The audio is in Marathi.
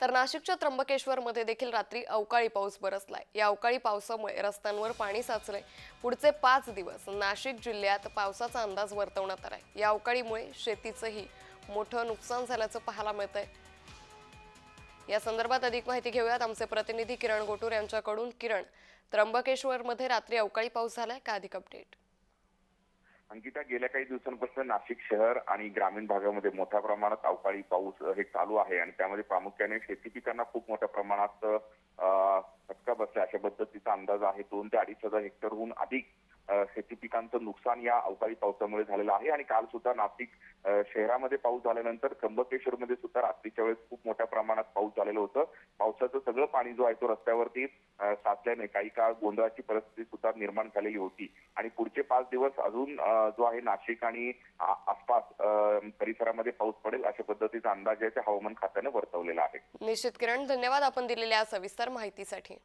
तर नाशिकच्या त्र्यंबकेश्वरमध्ये देखील रात्री अवकाळी पाऊस बरसलाय. या अवकाळी पावसामुळे रस्त्यांवर पाणी साचलंय. पुढचे पाच दिवस नाशिक जिल्ह्यात पावसाचा अंदाज वर्तवण्यात आलाय. या अवकाळीमुळे शेतीचंही मोठं नुकसान झाल्याचं पाहायला मिळतंय. या संदर्भात अधिक माहिती घेऊयात. आमचे प्रतिनिधी किरण गोटूर यांच्याकडून. किरण त्र्यंबकेश्वरमध्ये रात्री अवकाळी पाऊस झालाय का अधिक अपडेट अंकिता गेल्या काही दिवसांपासून नाशिक शहर आणि ग्रामीण भागामध्ये मोठ्या प्रमाणात अवकाळी पाऊस हे चालू आहे आणि त्यामध्ये प्रामुख्याने शेती पिकांना खूप मोठ्या प्रमाणात फटका बसला अशा पद्धतीचा अंदाज आहे दोन ते अडीच हजार हेक्टरहून अधिक पिकांचं नुकसान या अवकाळी पावसामुळे झालेलं आहे आणि काल सुद्धा नाशिक शहरामध्ये पाऊस झाल्यानंतर त्र्यंबकेश्वरमध्ये सुद्धा रात्रीच्या वेळेस खूप मोठ्या प्रमाणात पाऊस झालेलं होतं. पावसाचं सगळं पाणी जो आहे तो रस्त्यावरती साचल्याने काही काळ गोंधळाची परिस्थिती सुद्धा निर्माण झालेली होती. आणि पुढचे पाच दिवस अजून जो आहे नाशिक आणि आसपास परिसरामध्ये पाऊस पडेल अशा पद्धतीचा अंदाज आहे ते हवामान खात्याने वर्तवलेला आहे. निश्चित किरण धन्यवाद आपण दिलेल्या सविस्तर माहितीसाठी.